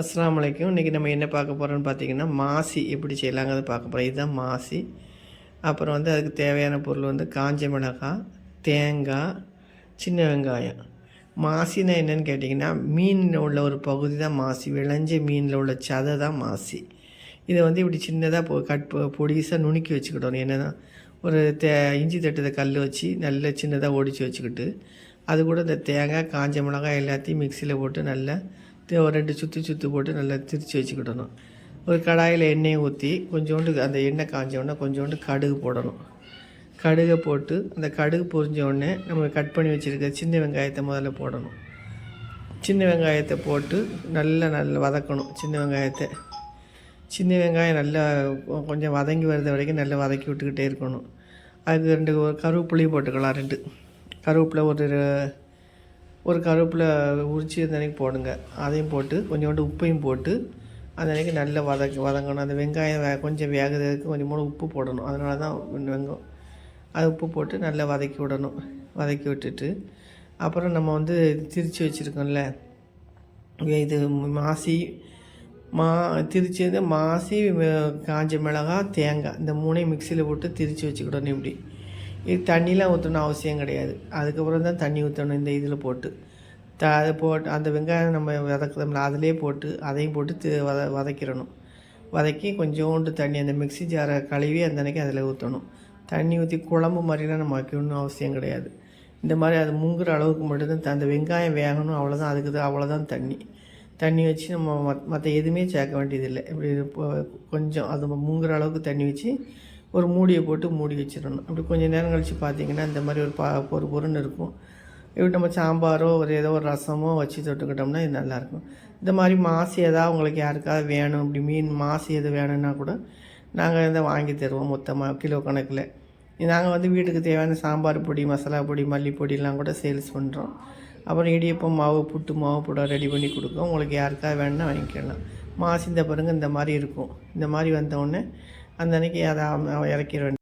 அஸ்லாம் வலைக்கும் இன்றைக்கி நம்ம என்ன பார்க்க போகிறோம்னு பார்த்தீங்கன்னா மாசி எப்படி செய்யலாங்கிறது பார்க்க போகிறோம் இதுதான் மாசி. அப்புறம் வந்து அதுக்கு தேவையான பொருள் வந்து காஞ்ச மிளகாய் தேங்காய் சின்ன வெங்காயம். மாசினா என்னன்னு கேட்டிங்கன்னா மீனில் உள்ள ஒரு பகுதி தான் மாசி. விளைஞ்ச மீனில் உள்ள சதை தான் மாசி. இதை வந்து இப்படி சின்னதாக பொ கட் பொடிசாக நுணுக்கி வச்சுக்கிட்டோம் தான் ஒரு தே இஞ்சி தட்டுத கல் வச்சு நல்ல சின்னதாக ஒடிச்சு வச்சுக்கிட்டு அது கூட இந்த தேங்காய் காஞ்ச மிளகாய் எல்லாத்தையும் மிக்சியில் போட்டு நல்லா ஒரு ரெண்டு சுற்றி சுற்றி போட்டு நல்லா திரித்து வச்சுக்கிடணும். ஒரு கடாயில் எண்ணெயை ஊற்றி கொஞ்சோண்டு அந்த எண்ணெய் காஞ்ச உடனே கொஞ்சோண்டு கடுகு போடணும். கடுகை போட்டு அந்த கடுகு பொரிஞ்ச உடனே நம்ம கட் பண்ணி வச்சுருக்க சின்ன வெங்காயத்தை முதல்ல போடணும். சின்ன வெங்காயத்தை போட்டு நல்லா நல்லா வதக்கணும் சின்ன வெங்காயத்தை. சின்ன வெங்காயம் நல்லா கொஞ்சம் வதங்கி வர்ற வரைக்கும் நல்லா வதக்கி விட்டுக்கிட்டே இருக்கணும். அதுக்கு ரெண்டு ஒரு கருவேப்பிலையும் போட்டுக்கலாம் ரெண்டு. கருவேப்பிலை ஒரு ஒரு கருவேப்பிலை உரிச்சி அந்த அன்னைக்கு போடுங்க. அதையும் போட்டு கொஞ்சோண்டு உப்பையும் போட்டு அந்த அன்னைக்கு நல்லா வதக்கி வதங்கணும். அந்த வெங்காயம் வே கொஞ்சம் வேகிறதுக்கு கொஞ்சம் மூணு உப்பு போடணும். அதனால தான் வெங்கம் அது உப்பு போட்டு நல்லா வதக்கி விடணும். வதக்கி விட்டுட்டு அப்புறம் நம்ம வந்து திரிச்சு வச்சுருக்கோம்ல. இது மாசி மா திரிச்சது மாசி காஞ்ச மிளகா தேங்காய். இந்த மூணையும் மிக்சியில் போட்டு திரிச்சு வச்சுக்கிடணும் இப்படி. இது தண்ணிலாம் ஊற்றணும் அவசியம் கிடையாது. அதுக்கப்புறம் தான் தண்ணி ஊற்றணும் இந்த இதில் போட்டு. த அதை போட்டு அந்த வெங்காயம் நம்ம வதக்கிறோம்ல அதிலே போட்டு அதையும் போட்டு தி வத வதக்கிடணும். வதக்கி கொஞ்சோண்டு தண்ணி அந்த மிக்ஸி ஜாரை கழுவி அந்த அன்னைக்கு அதில் ஊற்றணும் தண்ணி ஊற்றி குழம்பு மாதிரிலாம் நம்ம வைக்கணும்னு அவசியம் கிடையாது. இந்த மாதிரி அது முங்குற அளவுக்கு மட்டும்தான் த- அந்த வெங்காயம் வேகணும் அவ்வளோதான் அதுக்கு தான் அவ்வளோதான் தண்ணி. தண்ணி வச்சு நம்ம மத் மற்ற எதுவுமே சேர்க்க வேண்டியதில்லை. இப்படி கொஞ்சம் அது முங்குற அளவுக்கு தண்ணி வச்சு ஒரு மூடியை போட்டு மூடி வச்சிடணும். அப்படி கொஞ்சம் நேரம் கழித்து பார்த்தீங்கன்னா இந்த மாதிரி ஒரு பா ஒரு பொருன்னு இருக்கும். இப்படி நம்ம சாம்பாரோ ஒரு ஏதோ ஒரு ரசமோ வச்சு தொட்டுக்கிட்டோம்னா இது நல்லாயிருக்கும் இந்த மாதிரி மாசி ஏதாவது உங்களுக்கு யாருக்காவது வேணும் இப்படி மீன் மாசி எது வேணும்னா கூட நாங்கள் இதை வாங்கி தருவோம் மொத்தமாக கிலோ கணக்கில். நாங்கள் வந்து வீட்டுக்கு தேவையான சாம்பார் பொடி மசாலா பொடி மல்லிப்பொடிலாம் கூட சேல்ஸ் பண்ணுறோம் அப்புறம் இடியப்பம் மாவு புட்டு மாவு கூட ரெடி பண்ணி கொடுக்கும் உங்களுக்கு யாருக்காவது வேணுன்னா வாங்கிக்கலாம். மாசி இந்த பாருங்க இந்த மாதிரி இருக்கும். இந்த மாதிரி வந்தவுடனே அந்த அன்னைக்கு அதை இறக்கிட வேண்டிய